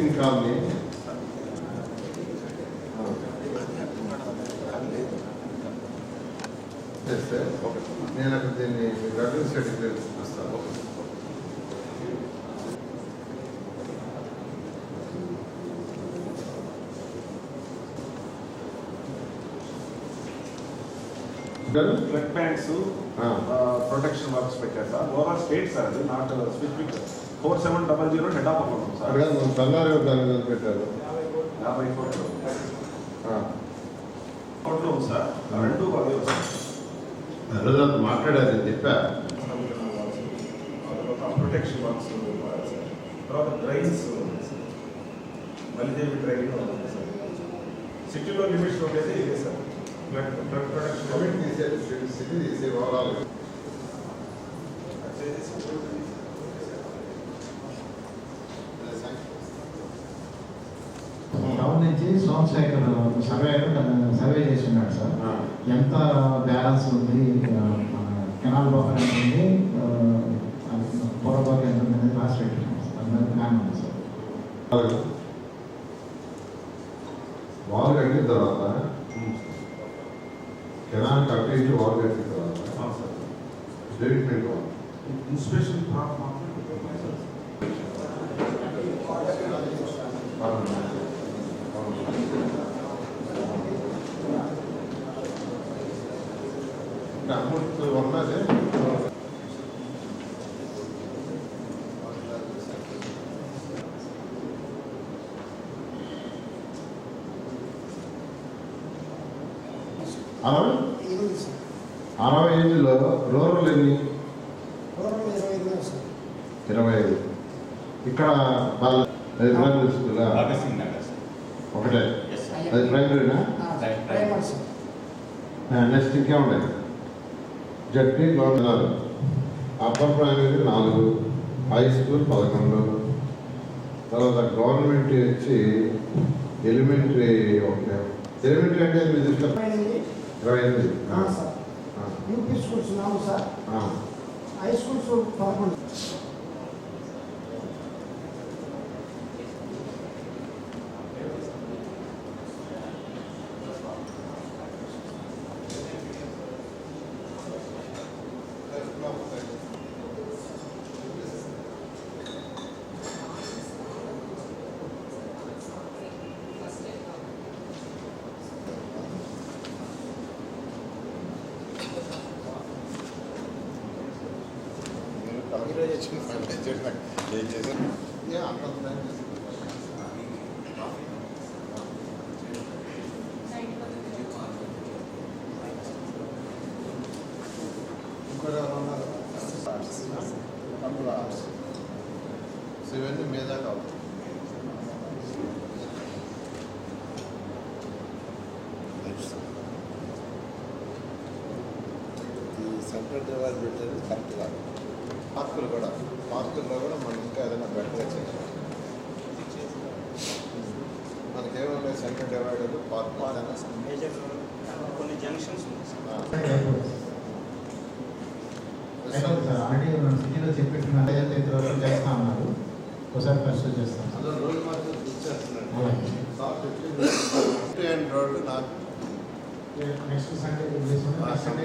అదే మన భగత్ సింగ్ కాలనీ చేస్తే నేను అక్కడ దీన్ని రెఫరెన్స్ సర్టిఫికేట్ చూపిస్తాను బ్లడ్ ప్యాంట్స్ ప్రొటెక్షన్ వర్క్స్ పెట్టారు సార్ ఓవరాల్ స్టేట్ సార్ అది not specific four seven double zero head of account sir. మన బళ్ళారి దాని పెట్టారు. యాభై కోట్లు. అకౌంట్లో ఉంది సార్. రెండు ఆ రోజు అంత మాట్లాడారు నేను చెప్పా. తర్వాత ప్రొటెక్షన్ వర్క్స్ తర్వాత డ్రైన్స్ మల్లిదేవి డ్రైన్ ఉంది సార్. సిటీలో లిమిట్స్ ఉండేది ఇదే సార్. బ్లడ్ బ్లడ్ ప్రొటెక్షన్ తీసేది సిటీ తీసే ఓవరాల్. నుంచి సోమశేఖర్ సర్వే సర్వే చేసి ఉన్నాడు సార్ ఎంత బ్యాలెన్స్ ఉంది కెనాల్ బఫర్ ఎంత ఉంది పొరపాటు ఎంత ఉంది అనేది రాసి పెట్టినాం సార్. అందరి ప్లాన్ ఉంది సార్. వాల్ కట్టిన తర్వాత కెనాల్ కట్టించి వాల్ కట్టిన తర్వాత డెవలప్మెంట్ వాల్ ఇన్స్పిరేషన్ పార్ట్ మాత్రం సార్ అమౌంట్ ఉన్నది అరవై ఎనిమిది సార్ అరవై ఐదులో రూరల్ ఎన్ని? ఇరవై ఐదు ఇక్కడ అది ప్రైమరీ స్కూలా. ఒకటే. అది ప్రైమరీనా నెక్స్ట్ ఇంకేమున్నాయి జడ్పీ గవర్నర్ అప్పర్ ప్రైమరీ నాలుగు హై స్కూల్ పదకొండు. తర్వాత గవర్నమెంట్ వచ్చి ఎలిమెంటరీ ఒకటే. ఎలిమెంటరీ అంటే ఇరవై ఎనిమిది ఇరవై ఎనిమిది ఆ, సార్ ఆ, యూపీ స్కూల్స్ నాలుగు సార్. హై స్కూల్స్ పదకొండు యా, అక్కడ ప్లాన్ చేసి. ఇంకోటి ఎవరు ఉన్నారు? తమ్ముడు ఆర్ట్స్. సో ఇవన్నీ మీద కావాలి ఈ సెంట్రల్ డివైడ్ పెట్టేది కరెక్ట్ కాదు పార్కులు కూడా పార్కుల్లో కూడా మనం ఇంకా ఏదైనా బెటర్గా చేయాలి సెంట్రల్ డివైడర్ పార్క్ మేజర్ కొన్ని జంక్షన్స్ ఆల్రెడీ మనం సిటీలో చెప్పేసిన అదే తేదీ వరకు చేస్తా ఉన్నారు. ఒకసారి పరిశీలి చేస్తాం. నెక్స్ట్ సండే నెక్స్ట్ సండే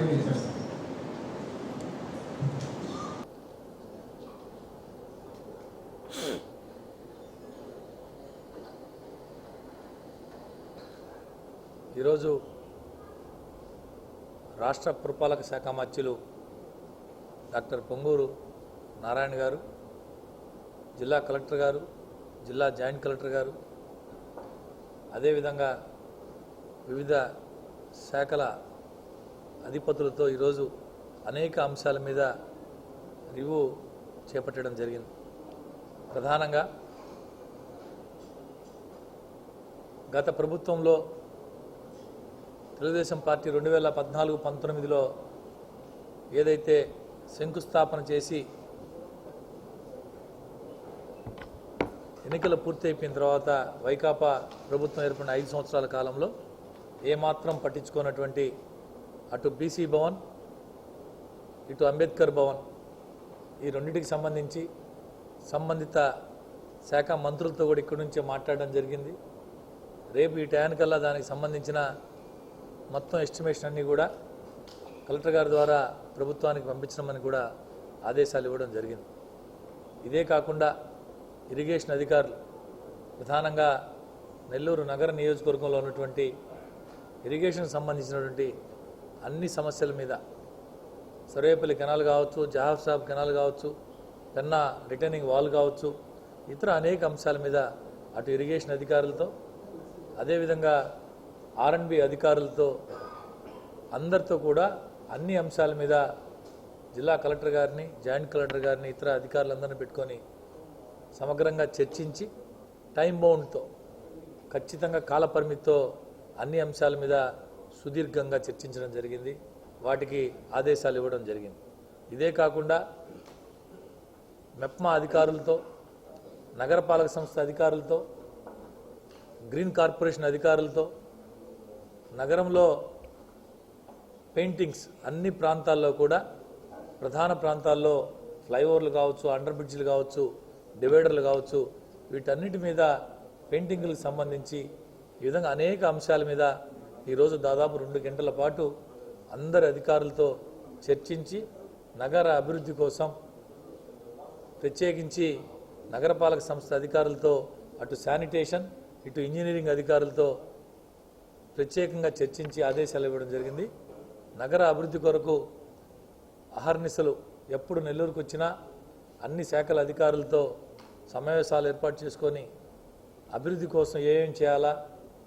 ఈరోజు రాష్ట్ర పురపాలక శాఖ మధ్యులు డాక్టర్ పొంగూరు నారాయణ గారు జిల్లా కలెక్టర్ గారు జిల్లా జాయింట్ కలెక్టర్ గారు అదేవిధంగా వివిధ శాఖల అధిపతులతో ఈరోజు అనేక అంశాల మీద రివ్యూ చేపట్టడం జరిగింది. ప్రధానంగా గత ప్రభుత్వంలో తెలుగుదేశం పార్టీ రెండు వేల పద్నాలుగు పంతొమ్మిదిలో ఏదైతే శంకుస్థాపన చేసి ఎన్నికలు పూర్తయిపోయిన తర్వాత వైకాపా ప్రభుత్వం ఏర్పడిన ఐదు సంవత్సరాల కాలంలో ఏమాత్రం పట్టించుకున్నటువంటి అటు బీసీ భవన్ ఇటు అంబేద్కర్ భవన్ ఈ రెండింటికి సంబంధించి సంబంధిత శాఖ మంత్రులతో కూడా ఇక్కడి నుంచే మాట్లాడడం జరిగింది. రేపు ఈ టయానికల్లా దానికి సంబంధించిన మొత్తం ఎస్టిమేషన్ అన్నీ కూడా కలెక్టర్ గారి ద్వారా ప్రభుత్వానికి పంపించమని కూడా ఆదేశాలు ఇవ్వడం జరిగింది. ఇదే కాకుండా ఇరిగేషన్ అధికారులు ప్రధానంగా నెల్లూరు నగర నియోజకవర్గంలో ఉన్నటువంటి ఇరిగేషన్ సంబంధించినటువంటి అన్ని సమస్యల మీద సర్వేపల్లి కెనాల్ కావచ్చు జహాబ్ సాబ్ కెనాల్ కావచ్చు పెన్నా రిటర్నింగ్ వాల్ కావచ్చు ఇతర అనేక అంశాల మీద అటు ఇరిగేషన్ అధికారులతో అదేవిధంగా ఆర్ఎండ్బి అధికారులతో అందరితో కూడా అన్ని అంశాల మీద జిల్లా కలెక్టర్ గారిని జాయింట్ కలెక్టర్ గారిని ఇతర అధికారులందరినీ పెట్టుకొని సమగ్రంగా చర్చించి టైం బౌండ్తో ఖచ్చితంగా కాలపరిమితితో అన్ని అంశాల మీద సుదీర్ఘంగా చర్చించడం జరిగింది. వాటికి ఆదేశాలు ఇవ్వడం జరిగింది. ఇదే కాకుండా మెప్మా అధికారులతో నగరపాలక సంస్థ అధికారులతో గ్రీన్ కార్పొరేషన్ అధికారులతో నగరంలో పెయింటింగ్స్ అన్ని ప్రాంతాల్లో కూడా ప్రధాన ప్రాంతాల్లో ఫ్లైఓవర్లు కావచ్చు అండర్ బ్రిడ్జ్లు కావచ్చు డివైడర్లు కావచ్చు వీటన్నిటి మీద పెయింటింగ్లకు సంబంధించి ఈ విధంగా అనేక అంశాల మీద ఈరోజు దాదాపు రెండు గంటల పాటు అందరి అధికారులతో చర్చించి నగర అభివృద్ధి కోసం ప్రత్యేకించి నగరపాలక సంస్థ అధికారులతో అటు శానిటేషన్ ఇటు ఇంజనీరింగ్ అధికారులతో ప్రత్యేకంగా చర్చించి ఆదేశాలు ఇవ్వడం జరిగింది. నగర అభివృద్ధి కొరకు అహర్నిశలు ఎప్పుడు నెల్లూరుకు వచ్చినా అన్ని శాఖల అధికారులతో సమావేశాలు ఏర్పాటు చేసుకొని అభివృద్ధి కోసం ఏమేం చేయాలా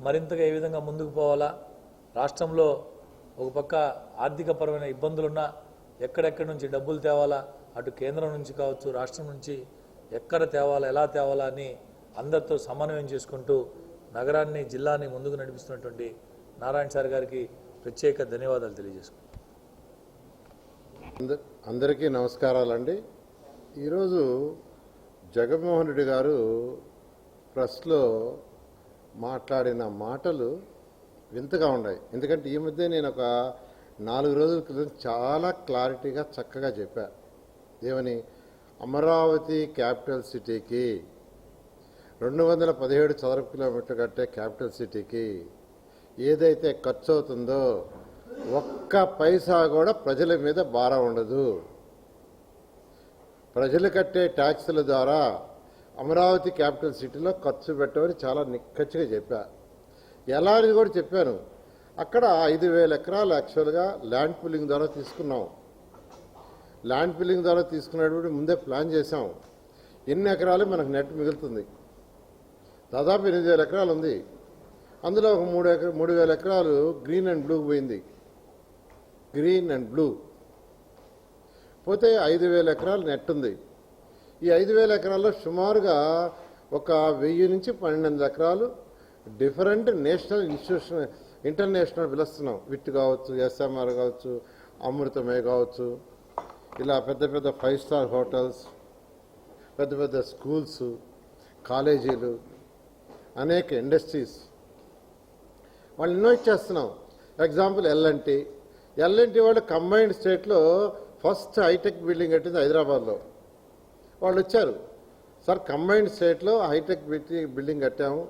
మరింతగా ఏ విధంగా ముందుకు పోవాలా రాష్ట్రంలో ఒక పక్క ఆర్థికపరమైన ఇబ్బందులున్నా ఎక్కడెక్కడి నుంచి డబ్బులు తేవాలా అటు కేంద్రం నుంచి కావచ్చు రాష్ట్రం నుంచి ఎక్కడ తేవాలా ఎలా తేవాలా అని అందరితో సమన్వయం చేసుకుంటూ నగరాన్ని జిల్లాని ముందుకు నడిపిస్తున్నటువంటి నారాయణ సార్ గారికి ప్రత్యేక ధన్యవాదాలు తెలియజేసుకుంటాను అంద- అందరికీ నమస్కారాలండి. ఈరోజు జగన్మోహన్ రెడ్డి గారు ప్రెస్లో మాట్లాడిన మాటలు వింతగా ఉన్నాయి. ఎందుకంటే ఈ మధ్య నేను ఒక నాలుగు రోజుల క్రితం చాలా క్లారిటీగా చక్కగా చెప్పా. ఏమని? అమరావతి క్యాపిటల్ సిటీకి రెండు వందల పదిహేడు చదరపు కిలోమీటర్ కట్టే క్యాపిటల్ సిటీకి ఏదైతే ఖర్చు అవుతుందో ఒక్క పైసా కూడా ప్రజల మీద భారం ఉండదు. ప్రజలు కట్టే ట్యాక్సుల ద్వారా అమరావతి క్యాపిటల్ సిటీలో ఖర్చు పెట్టమని చాలా నిక్కచ్చిగా చెప్పా. ఎలా అని కూడా చెప్పాను. అక్కడ ఐదు వేల ఎకరాలు యాక్చువల్గా ల్యాండ్ పిల్లింగ్ ద్వారా తీసుకున్నాం. ల్యాండ్ పుల్లింగ్ ద్వారా తీసుకున్నటువంటి ముందే ప్లాన్ చేసాం ఎన్ని ఎకరాలు మనకు నెట్ మిగులుతుంది? దాదాపు ఎనిమిది వేల ఎకరాలు ఉంది. అందులో ఒక మూడు ఎకరా మూడు వేల ఎకరాలు గ్రీన్ అండ్ బ్లూ పోయింది. Green and blue. పోతే ఐదు వేల ఎకరాలు నెట్ ఉంది. ఈ ఐదు వేల ఎకరాల్లో సుమారుగా ఒక వెయ్యి నుంచి పన్నెండు ఎకరాలు డిఫరెంట్ నేషనల్ ఇన్స్టిట్యూషన్ ఇంటర్నేషనల్ పిలుస్తున్నాం విట్ కావచ్చు ఎస్ఎంఆర్ కావచ్చు అమృతమే కావచ్చు. ఇలా పెద్ద పెద్ద ఫైవ్ స్టార్ హోటల్స్ పెద్ద పెద్ద స్కూల్స్ కాలేజీలు అనేక ఇండస్ట్రీస్. వాళ్ళు ఇన్వైట్ చేస్తున్నాం. ఎగ్జాంపుల్ ఎల్ఎన్టీ ఎల్ఎన్టీ వాళ్ళు కంబైన్డ్ స్టేట్లో ఫస్ట్ హైటెక్ బిల్డింగ్ కట్టింది హైదరాబాద్లో. వాళ్ళు వచ్చారు. సార్ కంబైన్డ్ స్టేట్లో హైటెక్ బిల్డింగ్ బిల్డింగ్ కట్టాము.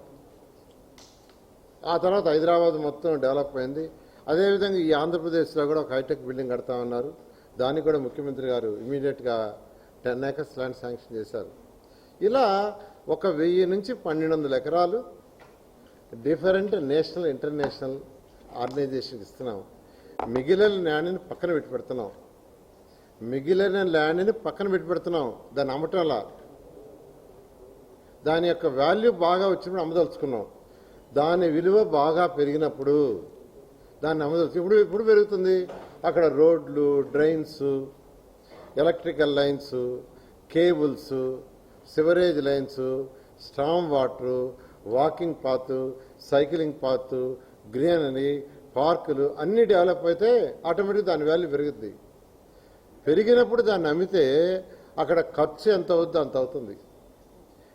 ఆ తర్వాత హైదరాబాద్ మొత్తం డెవలప్ అయింది. అదేవిధంగా ఈ ఆంధ్రప్రదేశ్లో కూడా ఒక హైటెక్ బిల్డింగ్ కడతామన్నారు. దానికి కూడా ముఖ్యమంత్రి గారు ఇమీడియట్గా టెన్ ఏకర్స్ ల్యాండ్ శాంక్షన్ చేశారు. ఇలా ఒక వెయ్యి నుంచి పన్నెండు వందల ఎకరాలు డిఫరెంట్ నేషనల్ ఇంటర్నేషనల్ ఆర్గనైజేషన్కి ఇస్తున్నాం. మిగిలిన ల్యాండ్ని పక్కన పెట్టి పెడుతున్నాం. మిగిలిన ల్యాండ్ని పక్కన పెట్టి పెడుతున్నాం. దాన్ని అమ్మటంలా దాని యొక్క వాల్యూ బాగా వచ్చినప్పుడు అమ్మదలుచుకున్నాం. దాని విలువ బాగా పెరిగినప్పుడు దాన్ని అమ్మదలుచు ఇప్పుడు ఇప్పుడు పెరుగుతుంది. అక్కడ రోడ్లు drains electrical lines cables sewerage lines storm water walking path cycling path greenery పార్కులు అన్నీ డెవలప్ అయితే ఆటోమేటిక్ దాని వాల్యూ పెరుగుద్ది. పెరిగినప్పుడు దాన్ని అమ్మితే అక్కడ ఖర్చు ఎంత అవుద్దో అంత అవుతుంది.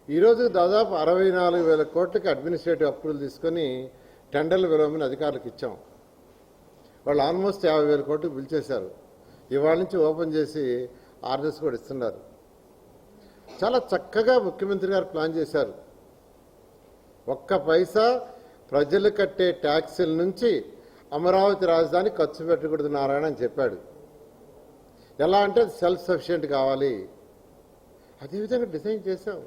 ఈరోజు దాదాపు అరవై నాలుగు వేల కోట్లకి అడ్మినిస్ట్రేటివ్ అప్రూవల్ తీసుకొని టెండర్లు విలువమని అధికారులకు ఇచ్చాం. వాళ్ళు ఆల్మోస్ట్ యాభై వేల కోట్లకు పిలిచేశారు ఇవాళ నుంచి ఓపెన్ చేసి ఆర్డర్స్ కూడా ఇస్తున్నారు. చాలా చక్కగా ముఖ్యమంత్రి గారు ప్లాన్ చేశారు. ఒక్క పైసా ప్రజలు కట్టే ట్యాక్సుల నుంచి అమరావతి రాజధాని ఖర్చు పెట్టకూడదు నారాయణ అని చెప్పాడు. ఎలా అంటే సెల్ఫ్ సఫిషియెంట్ కావాలి. అదేవిధంగా డిజైన్ చేశాం.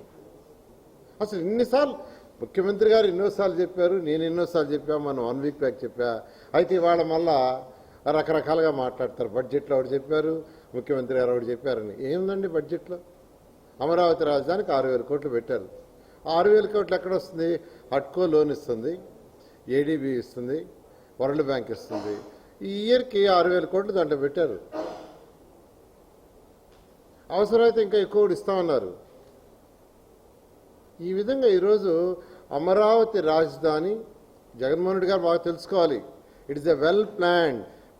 అసలు ఇన్నిసార్లు ముఖ్యమంత్రి గారు ఎన్నోసార్లు చెప్పారు నేను ఎన్నోసార్లు చెప్పా మనం వన్ వీక్ బ్యాక్ చెప్పా. అయితే ఇవాళ మళ్ళా రకరకాలుగా మాట్లాడతారు. బడ్జెట్లో ఒకటి చెప్పారు ముఖ్యమంత్రి గారు ఒకటి చెప్పారని. ఏముందండి బడ్జెట్లో? అమరావతి రాజధానికి ఆరు వేల కోట్లు పెట్టారు. ఆరు వేల కోట్లు ఎక్కడ వస్తుంది? హట్కో లోన్ ఇస్తుంది ఏడీబీ ఇస్తుంది వరల్డ్ బ్యాంక్ ఇస్తుంది. ఈ ఇయర్కి ఆరు వేల కోట్లు దాంట్లో పెట్టారు. అవసరమైతే ఇంకా ఎక్కువ కూడా ఇస్తామన్నారు ఈ విధంగా ఈరోజు అమరావతి రాజధాని జగన్మోహన్ రెడ్డి గారు బాగా తెలుసుకోవాలి. It is a well plan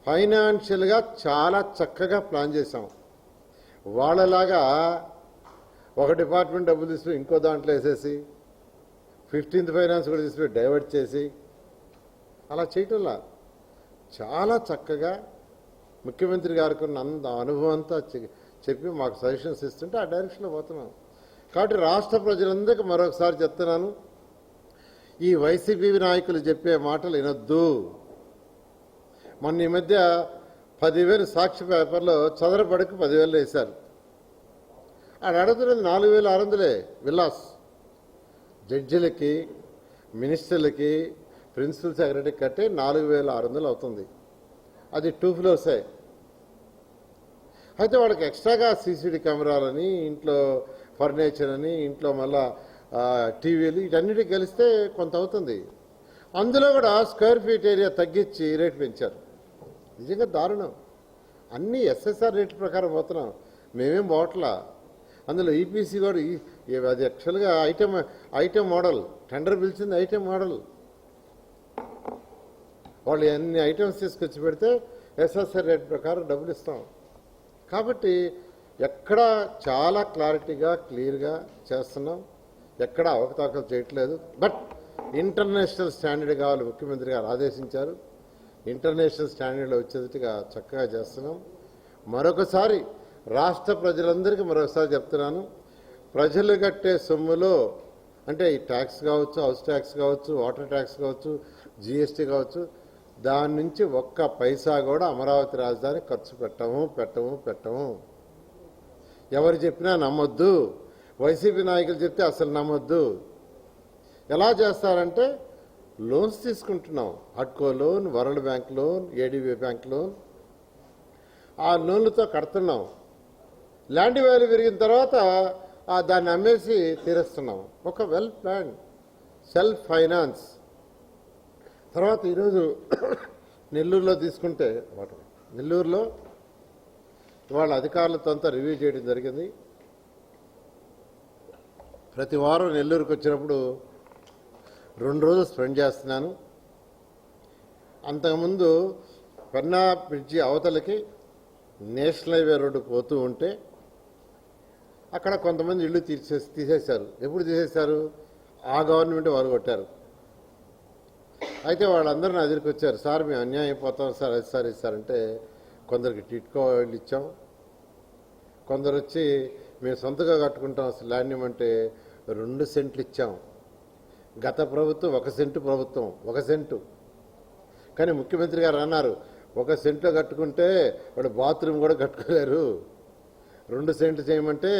ఫైనాన్షియల్గా చాలా చక్కగా ప్లాన్ చేశాం. వాళ్ళలాగా ఒక డిపార్ట్మెంట్ డబ్బులు తీసుకుని ఇంకో దాంట్లో వేసేసి ఫిఫ్టీన్త్ ఫైనాన్స్ కూడా తీసుకుని డైవర్ట్ చేసి అలా చేయటంలా చాలా చక్కగా ముఖ్యమంత్రి గారికి ఉన్న అంత అనుభవం అంతా చె- చెప్పి మాకు సజెషన్స్ ఇస్తుంటే ఆ డైరెక్షన్లో పోతున్నాం. కాబట్టి రాష్ట్ర ప్రజలందరికీ మరొకసారి చెప్తున్నాను ఈ వైసీపీ నాయకులు చెప్పే మాటలు వినొద్దు. మొన్న ఈ మధ్య పదివేలు సాక్షి పేపర్లో చదరపడికి పదివేలు వేశారు. ఆడ అడుగుతున్నది నాలుగు వేల ఆరు వందలే విలాస్ జడ్జిలకి మినిస్టర్లకి ప్రిన్సిపల్ సెక్రటరీకి కట్టే నాలుగు వేల ఆరు వందలు అవుతుంది. అది టూ ఫ్లోర్సే. అయితే వాళ్ళకి ఎక్స్ట్రాగా సీసీడీ కెమెరాలని ఇంట్లో ఫర్నిచర్ అని ఇంట్లో మళ్ళా టీవీలు వీటన్నిటికి కలిస్తే కొంత అవుతుంది. అందులో కూడా స్క్వేర్ ఫీట్ ఏరియా తగ్గించి రేట్ పెంచారు. నిజంగా దారుణం. అన్నీ ఎస్ఎస్ఆర్ రేట్ ప్రకారం పోతున్నాం. మేమేం పోవట్లా అందులో ఈపీసీ కూడా ఈ- అది యాక్చువల్గా ఐటమ్ ఐటమ్ మోడల్ టెండర్ పిలిచింది ఐటమ్ మోడల్ వాళ్ళు ఎన్ని ఐటమ్స్ తీసుకొచ్చి పెడితే ఎస్ఎస్ఆర్ రేట్ ప్రకారం డబ్బులు ఇస్తాం. కాబట్టి ఎక్కడ చాలా క్లారిటీగా క్లియర్గా చేస్తున్నాం. ఎక్కడ అవకతవకలు చేయట్లేదు. బట్ ఇంటర్నేషనల్ స్టాండర్డ్ కావాలి ముఖ్యమంత్రి గారు ఆదేశించారు. ఇంటర్నేషనల్ స్టాండర్డ్లో వచ్చేదిగా చక్కగా చేస్తున్నాం. మరొకసారి రాష్ట్ర ప్రజలందరికీ మరొకసారి చెప్తున్నాను. ప్రజలు కట్టే సొమ్ములో అంటే ఈ ట్యాక్స్ కావచ్చు హౌస్ ట్యాక్స్ కావచ్చు వాటర్ ట్యాక్స్ కావచ్చు జిఎస్టీ కావచ్చు దాని నుంచి ఒక్క పైసా కూడా అమరావతి రాజధాని ఖర్చు పెట్టము పెట్టము పెట్టము. ఎవరు చెప్పినా నమ్మొద్దు. వైసీపీ నాయకులు చెప్తే అసలు నమ్మొద్దు. ఎలా చేస్తారంటే లోన్స్ తీసుకుంటున్నాం. అట్కో loan world bank loan ADB bank loan. ఆ లోన్లతో కడుతున్నాం. ల్యాండ్ వాల్యూ పెరిగిన తర్వాత దాన్ని అమ్మేసి తీరుస్తున్నాం. ఒక వెల్ ప్లాన్ సెల్ఫ్ ఫైనాన్స్. తర్వాత ఈరోజు నెల్లూరులో తీసుకుంటే నెల్లూరులో ఇవాళ అధికారులతో అంతా రివ్యూ చేయడం జరిగింది. ప్రతి వారం నెల్లూరుకు వచ్చినప్పుడు రెండు రోజులు స్పెండ్ చేస్తున్నాను. అంతకుముందు పెన్నా బ్రిడ్జి అవతలకి నేషనల్ హైవే రోడ్డు పోతూ ఉంటే అక్కడ కొంతమంది ఇల్లు తీసేసి తీసేశారు. ఎప్పుడు తీసేశారు? ఆ గవర్నమెంట్ వారు కొట్టారు. అయితే వాళ్ళందరూ నా దగ్గరికి వచ్చారు సార్ మేము అన్యాయం అయిపోతాం సార్ అది సార్ ఇది సార్ అంటే కొందరికి టిట్కో ఇల్లు ఇచ్చాం. కొందరు వచ్చి మేము సొంతగా కట్టుకుంటాం. అసలు ల్యాండ్ ఇవ్వమంటే రెండు సెంట్లు ఇచ్చాం. గత ప్రభుత్వం ఒక సెంటు ప్రభుత్వం ఒక సెంటు. కానీ ముఖ్యమంత్రి గారు అన్నారు ఒక సెంట్లో కట్టుకుంటే వాడు బాత్రూమ్ కూడా కట్టుకోలేరు. రెండు సెంట్లు చేయమంటే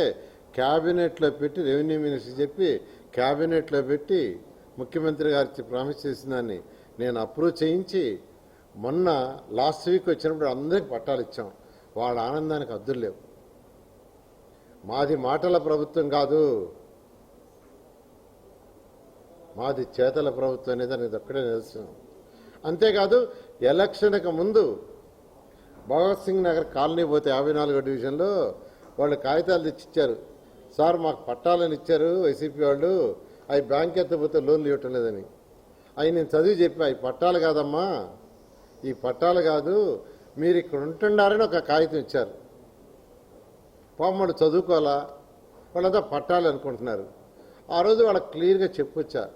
క్యాబినెట్లో పెట్టి రెవెన్యూ మినిస్టర్ చెప్పి క్యాబినెట్లో పెట్టి ముఖ్యమంత్రి గారికి ప్రామిస్ చేసిన దాన్ని నేను అప్రూవ్ చేయించి మొన్న లాస్ట్ వీక్ వచ్చినప్పుడు అందరికి పట్టాలు ఇచ్చాం. వాళ్ళ ఆనందానికి అద్దులు లేవు. మాది మాటల ప్రభుత్వం కాదు. మాది చేతల ప్రభుత్వం అనేది అనేది ఒక్కడే నిదర్శనం. అంతేకాదు ఎలక్షన్కి ముందు భగత్ సింగ్ నగర్ కాలనీ పోతే యాభై నాలుగో డివిజన్లో వాళ్ళు కాగితాలు తెచ్చిచ్చారు సార్ మాకు పట్టాలని ఇచ్చారు వైసీపీ వాళ్ళు. అవి బ్యాంక్ ఎత్తపోతే లోన్లు ఇవ్వటం లేదని. అవి నేను చదివి చెప్పా. ఈ పట్టాలు కాదమ్మా. ఈ పట్టాలు కాదు. మీరు ఇక్కడ ఉంటున్నారని ఒక కాగితం ఇచ్చారు. పాపం చదువుకోవాలా? వాళ్ళంతా పట్టాలి అనుకుంటున్నారు. ఆ రోజు వాళ్ళకి క్లియర్గా చెప్పొచ్చా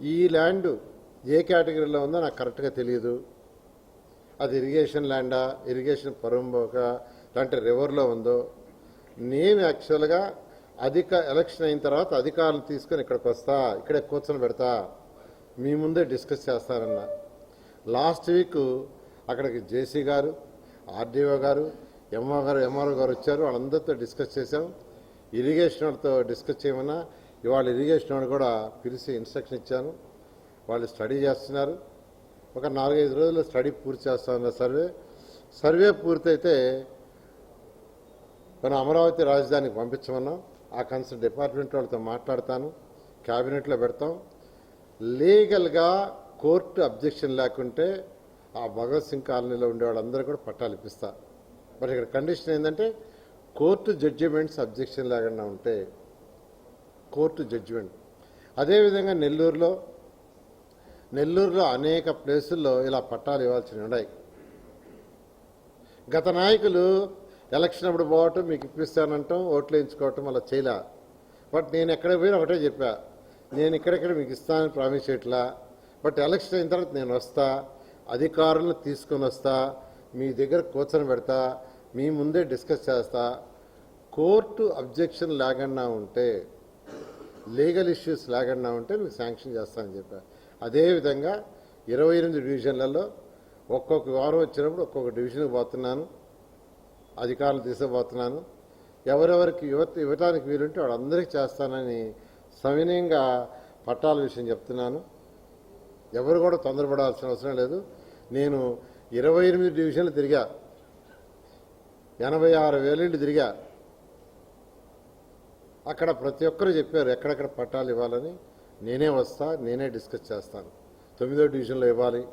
ఈ ల్యాండ్ ఏ కేటగిరీలో ఉందో నాకు కరెక్ట్గా తెలియదు అది ఇరిగేషన్ ల్యాండా? ఇరిగేషన్ పొరంబోక లాంటి రివర్లో ఉందో? నేను యాక్చువల్గా అధిక ఎలక్షన్ అయిన తర్వాత అధికారులు తీసుకొని ఇక్కడికి వస్తా ఇక్కడే కూర్చొని పెడతా మీ ముందే డిస్కస్ చేస్తారన్న లాస్ట్ వీక్ అక్కడికి జేసీ గారు ఆర్డీఓ గారు ఎంఓ గారు ఎంఆర్ఓ గారు వచ్చారు. వాళ్ళందరితో డిస్కస్ చేశాం. ఇరిగేషన్ వాళ్ళతో డిస్కస్ చేయమన్నా ఇవాళ ఇరిగేషన్ వాళ్ళు కూడా పిలిచి ఇన్స్ట్రక్షన్ ఇచ్చాను వాళ్ళు స్టడీ చేస్తున్నారు. ఒక నాలుగైదు రోజుల్లో స్టడీ పూర్తి చేస్తామన్న సర్వే. సర్వే పూర్తయితే మనం అమరావతి రాజధానికి పంపించమన్నాం ఆ కన్సర్న్ డిపార్ట్మెంట్ వాళ్ళతో మాట్లాడతాను క్యాబినెట్లో పెడతాం. లీగల్గా కోర్టు అబ్జెక్షన్ లేకుంటే ఆ భగత్ సింగ్ కాలనీలో ఉండే వాళ్ళందరూ కూడా పట్టాలు ఇప్పిస్తా. మరి ఇక్కడ కండిషన్ ఏంటంటే కోర్టు జడ్జిమెంట్స్ అబ్జెక్షన్ లేకుండా ఉంటే కోర్టు జడ్జిమెంట్. అదేవిధంగా నెల్లూరులో నెల్లూరులో అనేక ప్లేసుల్లో ఇలా పట్టాలు ఇవ్వాల్సినవి ఉన్నాయి. గత నాయకులు ఎలక్షన్ అప్పుడు పోవటం మీకు ఇప్పిస్తానంటాం ఓట్లు వేయించుకోవటం అలా చేయలే. బట్ నేను ఎక్కడ పోయినా ఒకటే చెప్పా నేను ఇక్కడెక్కడ మీకు ఇస్తానని ప్రామిస్ చేయట్లా. బట్ ఎలక్షన్ అయిన తర్వాత నేను వస్తా అధికారులను తీసుకొని వస్తా మీ దగ్గర కూర్చొని పెడతా మీ ముందే డిస్కస్ చేస్తా. కోర్టు అబ్జెక్షన్ లేకుండా ఉంటే లీగల్ ఇష్యూస్ లేకుండా ఉంటే మీకు శాంక్షన్ చేస్తానని చెప్పా. అదేవిధంగా ఇరవై ఎనిమిది డివిజన్లలో ఒక్కొక్క వారం వచ్చినప్పుడు ఒక్కొక్క డివిజన్కి పోతున్నాను. అధికారులు తీసుకుపోతున్నాను ఎవరెవరికి యువత ఇవ్వటానికి వీలుంటే వాళ్ళందరికీ చేస్తానని సవినయంగా పట్టాల విషయం చెప్తున్నాను. ఎవరు కూడా తొందరపడాల్సిన అవసరం లేదు. నేను ఇరవై ఎనిమిది డివిజన్లు తిరిగా ఎనభై ఆరు వేలింటి తిరిగా అక్కడ ప్రతి ఒక్కరు చెప్పారు ఎక్కడెక్కడ పట్టాలు ఇవ్వాలని. నేనే వస్తా నేనే డిస్కస్ చేస్తాను. తొమ్మిదో డివిజన్లో ఇవ్వాలి.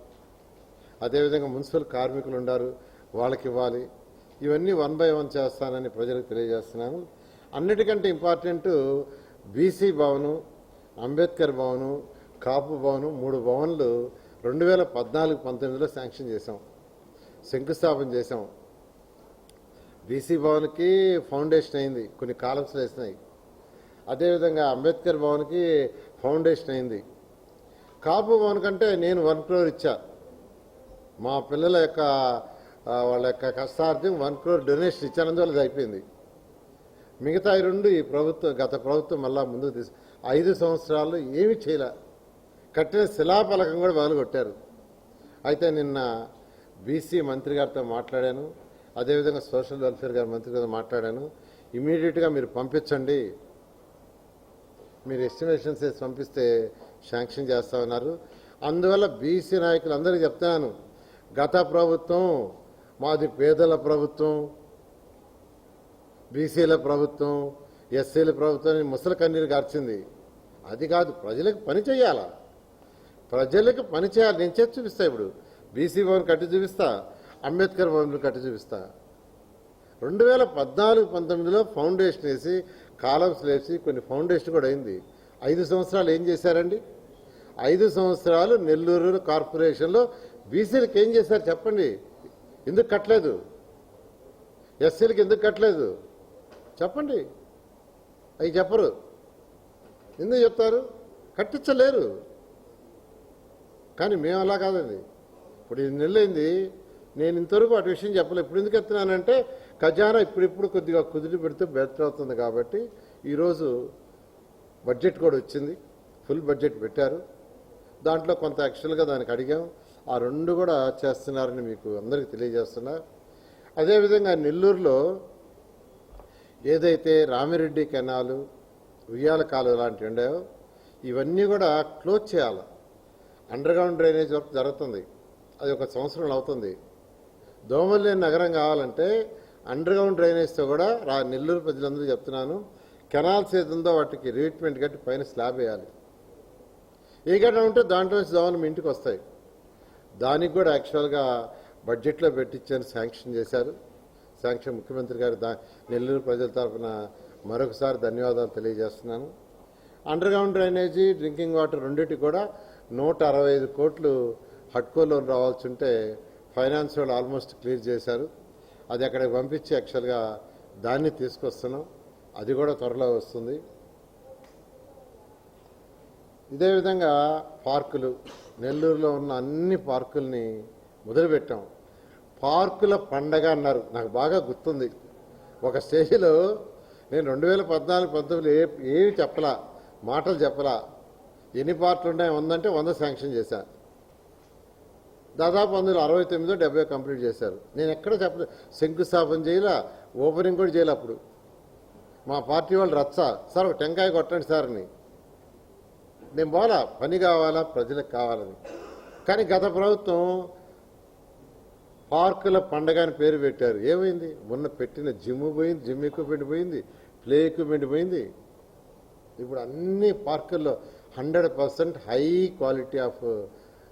అదేవిధంగా మున్సిపల్ కార్మికులు ఉన్నారు వాళ్ళకి ఇవ్వాలి. ఇవన్నీ వన్ బై వన్ చేస్తానని ప్రజలకు తెలియజేస్తున్నాను అన్నిటికంటే ఇంపార్టెంట్ బీసీ భవను అంబేద్కర్ భవను కాపు భవను మూడు భవన్లు రెండు వేల పద్నాలుగు పంతొమ్మిదిలో శాంక్షన్ చేశాం. శంకుస్థాపన చేశాం. బీసీ భవన్కి ఫౌండేషన్ అయింది కొన్ని కాలమ్స్ వేసినాయి అదేవిధంగా అంబేద్కర్ భవన్కి ఫౌండేషన్ అయింది. కాపు భవన్ కంటే నేను వన్ క్రోర్ ఇచ్చా. మా పిల్లల యొక్క వాళ్ళ యొక్క కష్టార్థం వన్ క్రోర్ డొనేషన్ ఇచ్చానందువల్ల అది అయిపోయింది. మిగతా ఈ రెండు ఈ ప్రభుత్వం గత ప్రభుత్వం మళ్ళా ముందుకు తీసు ఐదు సంవత్సరాలు ఏమి చేయలే. కట్టిన శిలాఫలకం కూడా మొదలుకొట్టారు. అయితే నిన్న బీసీ మంత్రి గారితో మాట్లాడాను. అదేవిధంగా సోషల్ వెల్ఫేర్ గారి మంత్రి గారితో మాట్లాడాను. ఇమీడియట్గా మీరు పంపించండి. మీరు ఎస్టిమేషన్స్ వేసి పంపిస్తే శాంక్షన్ చేస్తామన్నారు అందువల్ల బీసీ నాయకులు అందరికీ చెప్తాను గత ప్రభుత్వం మాది పేదల ప్రభుత్వం బీసీల ప్రభుత్వం ఎస్సీల ప్రభుత్వం అని ముసలి కన్నీరు గార్చింది. అది కాదు ప్రజలకు పని చేయాలా? ప్రజలకు పని చేయాలి నేను చేసి చూపిస్తా ఇప్పుడు. బీసీ భవన్ కట్టి చూపిస్తా అంబేద్కర్ భవన్లు కట్టి చూపిస్తా. రెండు వేల పద్నాలుగు పంతొమ్మిదిలో ఫౌండేషన్ వేసి కాలమ్స్ వేసి కొన్ని ఫౌండేషన్ కూడా అయింది. ఐదు సంవత్సరాలు ఏం చేశారండి? ఐదు సంవత్సరాలు నెల్లూరు కార్పొరేషన్లో బీసీలకు ఏం చేశారు చెప్పండి? ఎందుకు కట్టలేదు? ఎస్సీలకు ఎందుకు కట్టలేదు? చెప్పండి. అవి చెప్పరు. ఎందుకు చెప్తారు? కట్టించలేరు. కానీ మేము అలా కాదండి. ఇప్పుడు ఇది నెల్లైంది. నేను ఇంతవరకు వాటి విషయం చెప్పలేదు. ఇప్పుడు ఎందుకు ఎత్తున్నానంటే ఖజానా ఇప్పుడిప్పుడు కొద్దిగా కుదిరి పెడితే బెటర్ అవుతుంది కాబట్టి ఈరోజు బడ్జెట్ కూడా వచ్చింది. ఫుల్ బడ్జెట్ పెట్టారు. దాంట్లో కొంత యాక్చువల్గా దానికి అడిగాం. ఆ రెండు కూడా చేస్తున్నారని మీకు అందరికీ తెలియజేస్తున్నా. అదేవిధంగా నెల్లూరులో ఏదైతే రామిరెడ్డి కెనాలు ఉయ్యాల కాలువ లాంటివి ఉండేవో ఇవన్నీ కూడా క్లోజ్ చేయాలి. అండర్గ్రౌండ్ డ్రైనేజ్ వర్క్ జరుగుతుంది. అది ఒక సంవత్సరం అవుతుంది. దోమలేని నగరం కావాలంటే అండర్గ్రౌండ్ డ్రైనేజ్తో కూడా రా నెల్లూరు ప్రజలందరూ చెప్తున్నాను. కెనాల్స్ ఏదుందో వాటికి రీట్మెంట్ కట్టి పైన స్లాబ్ వేయాలి. ఏ గడ్డ ఉంటే దాంట్లో నుంచి దోమలు మీ ఇంటికి వస్తాయి. దానికి కూడా యాక్చువల్గా బడ్జెట్లో పెట్టించని శాంక్షన్ చేశారు. శాంక్షన్ ముఖ్యమంత్రి గారు దా నెల్లూరు ప్రజల తరఫున మరొకసారి ధన్యవాదాలు తెలియజేస్తున్నాను. Underground drainage drinking water రెండింటి కూడా నూట అరవై ఐదు కోట్లు హట్కోలో రావాల్సి ఉంటే ఫైనాన్స్ వాళ్ళు ఆల్మోస్ట్ క్లియర్ చేశారు. అది అక్కడికి పంపించి యాక్చువల్గా దాన్ని తీసుకొస్తున్నాం. అది కూడా త్వరలో వస్తుంది. ఇదే విధంగా పార్కులు నెల్లూరులో ఉన్న అన్ని పార్కుల్ని మొదలుపెట్టాం. పార్కుల పండగ అన్నారు. నాకు బాగా గుర్తుంది. ఒక స్టేజ్లో నేను రెండు వేల పద్నాలుగు పంతొమ్మిది ఏ ఏమి చెప్పలా మాటలు చెప్పలా. ఎన్ని పార్ట్లు ఉన్నాయి ఉందంటే వంద శాంక్షన్ చేశాను దాదాపు అందులో అరవై తొమ్మిదో డెబ్బై కంప్లీట్ చేశారు. నేను ఎక్కడ చెప్పలేదు శంకుస్థాపన చేయలే ఓపెనింగ్ కూడా చేయలే అప్పుడు. మా పార్టీ వాళ్ళు రచ్చ. సార్ ఒక టెంకాయ కొట్టండి సార్ని. నేను పోలా పని కావాలా? ప్రజలకు కావాలని. కానీ గత ప్రభుత్వం పార్కుల పండగ అని పేరు పెట్టారు. ఏమైంది? మొన్న పెట్టిన జిమ్ పోయింది జిమ్ ఎక్విప్మెంట్ పోయింది ప్లే ఎక్విప్మెంట్ పోయింది. ఇప్పుడు అన్ని పార్కుల్లో hundred percent high quality of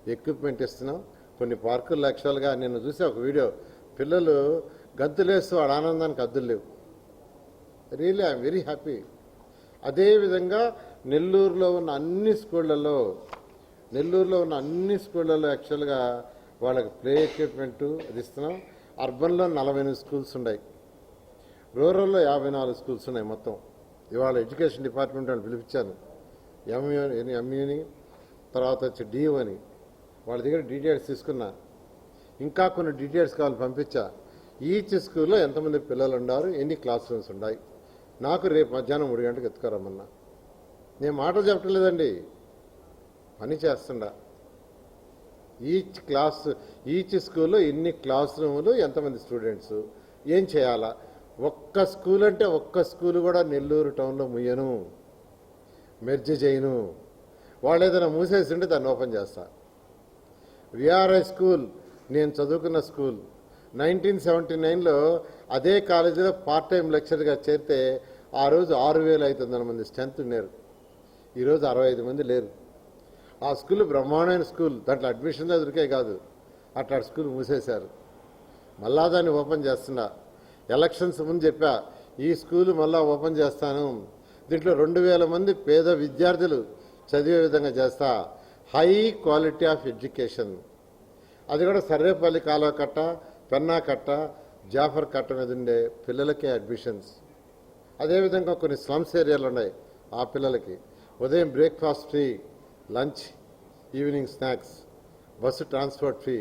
equipment ఇస్తున్నాం. కొన్ని పార్కులు యాక్చువల్గా నేను చూసా ఒక వీడియో. పిల్లలు గద్దులేస్తూ వాడు ఆనందానికి అద్దులు లేవు. రియల్లీ ఐఎమ్ వెరీ హ్యాపీ అదేవిధంగా నెల్లూరులో ఉన్న అన్ని స్కూళ్ళల్లో నెల్లూరులో ఉన్న అన్ని స్కూళ్ళల్లో యాక్చువల్గా వాళ్ళకి ప్లే ఎక్విప్మెంట్ అది ఇస్తున్నాం. అర్బన్లో నలభై ఎనిమిది స్కూల్స్ ఉన్నాయి. రూరల్లో యాభై నాలుగు స్కూల్స్ ఉన్నాయి మొత్తం. ఇవాళ ఎడ్యుకేషన్ డిపార్ట్మెంట్ వాళ్ళు పిలిపించాను ఎంయూ ఎంయూని తర్వాత వచ్చి డిఓని వాళ్ళ దగ్గర డీటెయిల్స్ తీసుకున్నా. ఇంకా కొన్ని డీటెయిల్స్ కావాలి పంపించా. ఈచ్ స్కూల్లో ఎంతమంది పిల్లలు ఉన్నారు ఎన్ని క్లాస్ రూమ్స్ ఉన్నాయి నాకు రేపు మధ్యాహ్నం మూడు గంటలకు ఎత్తుకోరమ్మన్నా. నేను మాటలు చెప్పట్లేదండి పని చేస్తుండా. ఈచ్ క్లాస్ ఈచ్ స్కూల్లో ఎన్ని క్లాస్ రూములు ఎంతమంది స్టూడెంట్స్ ఏం చేయాలా? ఒక్క స్కూల్ అంటే ఒక్క స్కూల్ కూడా నెల్లూరు టౌన్లో ముయ్యను. మెర్జ్ చేయను. వాళ్ళు ఏదైనా మూసేసి ఉంటే దాన్ని ఓపెన్ చేస్తా. విఆర్ఐ స్కూల్ నేను చదువుకున్న స్కూల్. నైన్టీన్ సెవెంటీ నైన్లో అదే కాలేజీలో పార్ట్ టైం లెక్చర్గా చేరితే ఆ రోజు ఆరు వేల ఐదు వందల మంది స్ట్రెంత్ ఉన్నారు. ఈరోజు అరవై ఐదు మంది లేరు. ఆ స్కూల్ బ్రహ్మాండమైన స్కూల్. దాంట్లో అడ్మిషన్ దొరికే కాదు. అట్లా స్కూల్ మూసేశారు. మళ్ళా దాన్ని ఓపెన్ చేస్తున్నా. ఎలక్షన్స్ ముందు చెప్పా ఈ స్కూల్ మళ్ళా ఓపెన్ చేస్తాను. దీంట్లో రెండు వేల మంది పేద విద్యార్థులు చదివే విధంగా చేస్తా. High quality of education. అది కూడా సర్వేపల్లి కాలువ కట్ట పెన్నా కట్ట జాఫర్ కట్ట మీద ఉండే పిల్లలకే అడ్మిషన్స్. అదేవిధంగా కొన్ని స్లమ్స్ ఏరియాలు ఉన్నాయి ఆ పిల్లలకి. ఉదయం breakfast free lunch evening snacks bus transport free.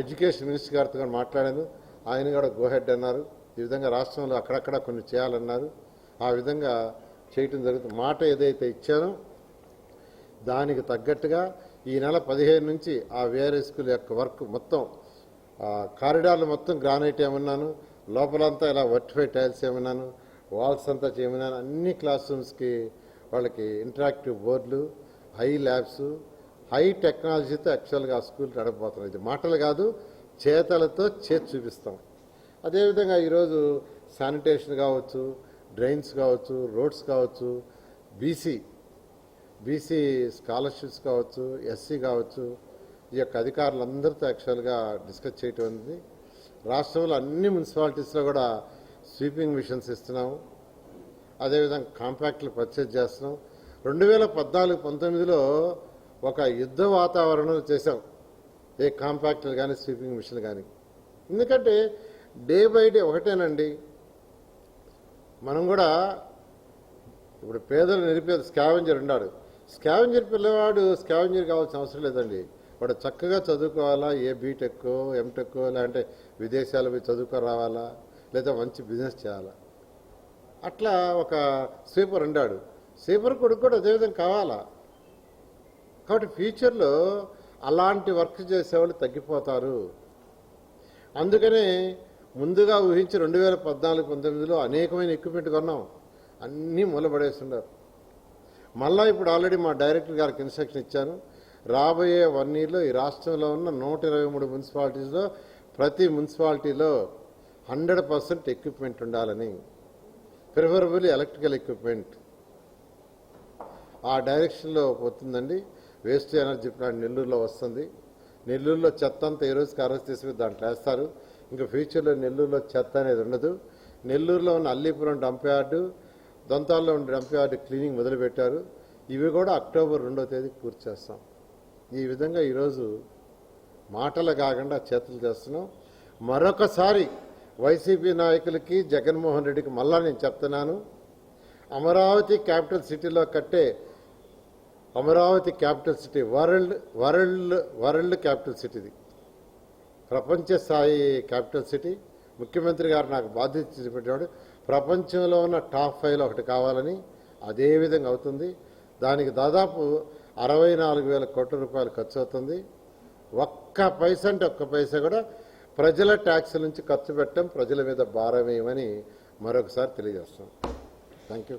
Education minister గారితో కూడా మాట్లాడాను ఆయన కూడా గోహెడ్ అన్నారు. ఈ విధంగా రాష్ట్రంలో అక్కడక్కడ కొన్ని చేయాలన్నారు. ఆ విధంగా చేయటం జరుగుతుంది మాట ఏదైతే ఇచ్చానో దానికి తగ్గట్టుగా ఈ నెల పదిహేను నుంచి ఆ వేరే స్కూల్ యొక్క వర్క్ మొత్తం కారిడార్లు మొత్తం గ్రానైట్ ఏమన్నాను లోపలంతా ఇలా వర్టిఫై టైల్స్ ఏమన్నాను వాల్స్ అంతా చేయమన్నాను అన్ని క్లాస్ రూమ్స్కి వాళ్ళకి ఇంటరాక్టివ్ బోర్డులు హై ల్యాబ్స్ హై టెక్నాలజీతో యాక్చువల్గా ఆ స్కూల్ నడపబోతున్నాం. ఇది మాటలు కాదు చేతలతో చేతి చూపిస్తాం. అదేవిధంగా ఈరోజు శానిటేషన్ కావచ్చు డ్రైన్స్ కావచ్చు రోడ్స్ కావచ్చు బీసీ బీసీ స్కాలర్షిప్స్ కావచ్చు ఎస్సీ కావచ్చు ఈ యొక్క అధికారులందరితో యాక్చువల్గా డిస్కస్ చేయటం ఉంది రాష్ట్రంలో అన్ని మున్సిపాలిటీస్లో కూడా స్వీపింగ్ మిషన్స్ ఇస్తున్నాము. అదేవిధంగా కాంపాక్ట్లు పర్చేజ్ చేస్తున్నాం. రెండు వేల పద్నాలుగు పంతొమ్మిదిలో ఒక యుద్ధ వాతావరణం చేసాం ఏ కాంపాక్ట్లు కానీ స్వీపింగ్ మిషన్ కానీ ఎందుకంటే డే బై డే ఒకటేనండి. మనం కూడా ఇప్పుడు పేదలు నిరుపేద స్కావెంజర్ ఉన్నాడు. స్కావెంజర్ పిల్లవాడు స్కావెంజర్ కావాల్సిన అవసరం లేదండి. వాడు చక్కగా చదువుకోవాలా? ఏ బీటెక్ ఎంటెక్ లేదంటే విదేశాలు చదువుకో రావాలా? లేదా మంచి బిజినెస్ చేయాలా? అట్లా ఒక స్వీపర్ ఉండాడు. స్వీపర్ కొడుకు కూడా అదేవిధంగా కావాలా? కాబట్టి ఫ్యూచర్లో అలాంటి వర్క్ చేసేవాళ్ళు తగ్గిపోతారు. అందుకనే ముందుగా ఊహించి రెండు వేల పద్నాలుగు పంతొమ్మిదిలో అనేకమైన ఎక్విప్మెంట్ కొన్నాం. అన్నీ మూలబడేస్తున్నారు మళ్ళా ఇప్పుడు ఆల్రెడీ మా డైరెక్టర్ గారికి ఇన్స్ట్రక్షన్ ఇచ్చాను. రాబోయే వన్ ఇయర్లో ఈ రాష్ట్రంలో ఉన్న నూట ఇరవై మూడు మున్సిపాలిటీస్లో ప్రతి మున్సిపాలిటీలో హండ్రెడ్ పర్సెంట్ ఎక్విప్మెంట్ ఉండాలని. Preferable electrical equipment. ఆ డైరెక్షన్లో పోతుందండి వేస్ట్ ఎనర్జీ ప్లాంట్ నెల్లూరులో వస్తుంది. నెల్లూరులో చెత్త అంతా ఈ రోజు ఆ తీసుకుని దాంట్లో వేస్తారు. ఇంకా ఫ్యూచర్లో నెల్లూరులో చెత్త అనేది ఉండదు. నెల్లూరులో ఉన్న అల్లీపురం డంప్ యార్డు దొంతాల్లో ఉన్న డంప్ యార్డు క్లీనింగ్ మొదలుపెట్టారు. ఇవి కూడా అక్టోబర్ రెండో తేదీకి పూర్తి చేస్తాం. ఈ విధంగా ఈరోజు మాటలు కాకుండా చేతులు చేస్తున్నాం. మరొకసారి వైసీపీ నాయకులకి జగన్మోహన్ రెడ్డికి మళ్ళా నేను చెప్తున్నాను. అమరావతి క్యాపిటల్ సిటీలో కట్టే Amaravati capital city world world world capital సిటీది. ప్రపంచ స్థాయి క్యాపిటల్ సిటీ. ముఖ్యమంత్రి గారు నాకు బాధ్యత పెట్టాడు ప్రపంచంలో ఉన్న టాప్ ఫైవ్లో ఒకటి కావాలని అదే విధంగా అవుతుంది. దానికి దాదాపు అరవై నాలుగు వేల కోట్ల రూపాయలు ఖర్చు అవుతుంది. ఒక్క పైసా అంటే ఒక్క పైసా కూడా ప్రజల ట్యాక్స్ నుంచి ఖర్చు పెట్టడం ప్రజల మీద భారం వేయమని మరొకసారి తెలియజేస్తాం. Thank you